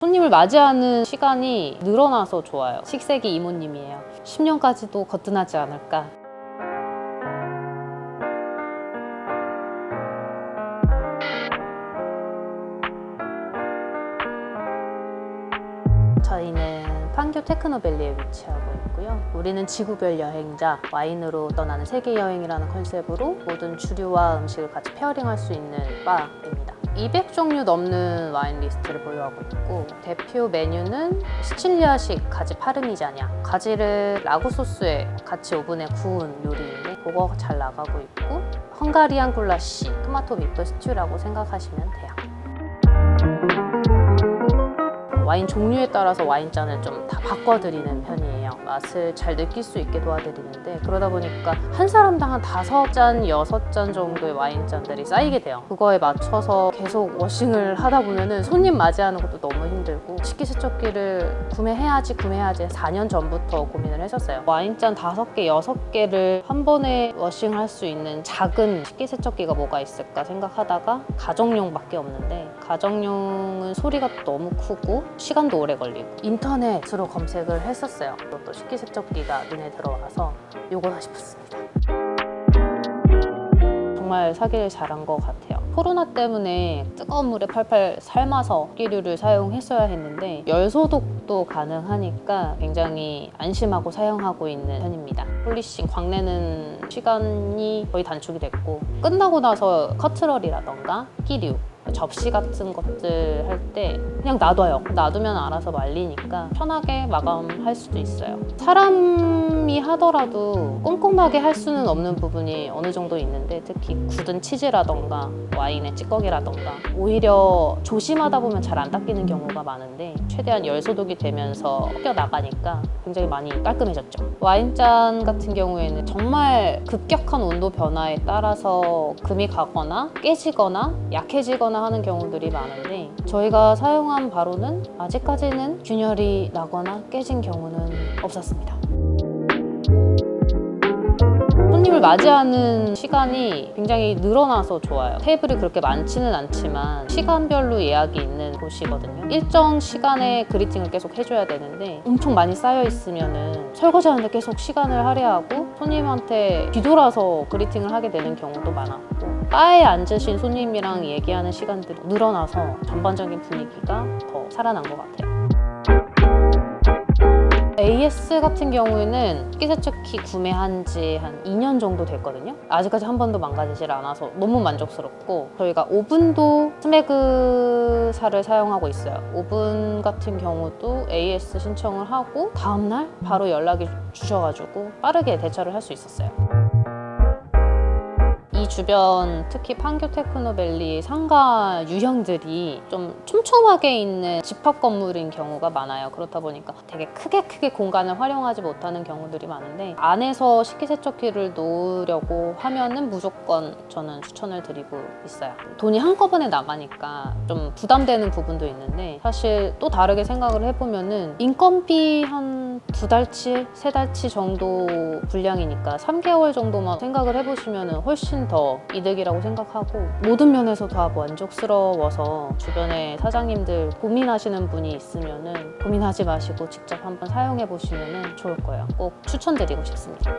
손님을 맞이하는 시간이 늘어나서 좋아요. 식색이 이모님이에요. 10년까지도 거뜬하지 않을까. 판교 테크노밸리에 위치하고 있고요. 우리는 지구별 여행자, 와인으로 떠나는 세계 여행이라는 컨셉으로 모든 주류와 음식을 같이 페어링할 수 있는 바입니다. 200종류 넘는 와인 리스트를 보유하고 있고 대표 메뉴는 시칠리아식 가지 파르미자냐 가지를 라구 소스에 같이 오븐에 구운 요리인데 그거 잘 나가고 있고 헝가리안 굴라시 토마토 미프 스튜라고 생각하시면 돼요. 와인 종류에 따라서 와인잔을 좀 다 바꿔드리는 편이에요. 맛을 잘 느낄 수 있게 도와드리는데 그러다 보니까 한 사람당 한 다섯 잔, 여섯 잔 정도의 와인잔들이 쌓이게 돼요. 그거에 맞춰서 계속 워싱을 하다 보면은 손님 맞이하는 것도 너무 힘들고 식기세척기를 구매해야지 구매해야지 4년 전부터 고민을 했었어요. 와인잔 다섯 개, 여섯 개를 한 번에 워싱할 수 있는 작은 식기세척기가 뭐가 있을까 생각하다가 가정용밖에 없는데 가정용은 소리가 너무 크고 시간도 오래 걸리고 인터넷으로 검색을 했었어요. 또 식기세척기가 눈에 들어와서 요거다 싶었습니다. 정말 사기를 잘한 것 같아요. 코로나 때문에 뜨거운 물에 팔팔 삶아서 끼류를 사용했어야 했는데 열 소독도 가능하니까 굉장히 안심하고 사용하고 있는 편입니다. 폴리싱 광내는 시간이 거의 단축이 됐고 끝나고 나서 커트럴이라던가 끼류 접시 같은 것들 할 때 그냥 놔둬요. 놔두면 알아서 말리니까 편하게 마감할 수도 있어요. 사람이 하더라도 꼼꼼하게 할 수는 없는 부분이 어느 정도 있는데 특히 굳은 치즈라던가 와인의 찌꺼기라던가 오히려 조심하다 보면 잘 안 닦이는 경우가 많은데 최대한 열 소독이 되면서 껴 나가니까 굉장히 많이 깔끔해졌죠. 와인잔 같은 경우에는 정말 급격한 온도 변화에 따라서 금이 가거나 깨지거나 약해지거나 하는 경우들이 많은데 저희가 사용한 바로는 아직까지는 균열이 나거나 깨진 경우는 없었습니다. 손님을 맞이하는 시간이 굉장히 늘어나서 좋아요. 테이블이 그렇게 많지는 않지만 시간별로 예약이 있는 곳이거든요. 일정 시간에 그리팅을 계속 해줘야 되는데 엄청 많이 쌓여 있으면은 설거지하는데 계속 시간을 할애하고 손님한테 뒤돌아서 그리팅을 하게 되는 경우도 많았고 바에 앉으신 손님이랑 얘기하는 시간들이 늘어나서 전반적인 분위기가 더 살아난 것 같아요. AS 같은 경우에는 식기세척기 구매한 지 한 2년 정도 됐거든요. 아직까지 한 번도 망가지질 않아서 너무 만족스럽고 저희가 오븐도 스매그사를 사용하고 있어요. 오븐 같은 경우도 AS 신청을 하고 다음날 바로 연락이 주셔가지고 빠르게 대처를 할 수 있었어요. 이 주변 특히 판교 테크노밸리 상가 유형들이 좀 촘촘하게 있는 집합 건물인 경우가 많아요. 그렇다 보니까 되게 크게 크게 공간을 활용하지 못하는 경우들이 많은데 안에서 식기세척기를 놓으려고 하면은 무조건 저는 추천을 드리고 있어요. 돈이 한꺼번에 나가니까 좀 부담되는 부분도 있는데 사실 또 다르게 생각을 해보면은 인건비 한 두 달치, 세 달치 정도 분량이니까 3개월 정도만 생각을 해보시면 훨씬 더 이득이라고 생각하고 모든 면에서 다 만족스러워서 주변에 사장님들 고민하시는 분이 있으면 고민하지 마시고 직접 한번 사용해 보시면 좋을 거예요. 꼭 추천드리고 싶습니다.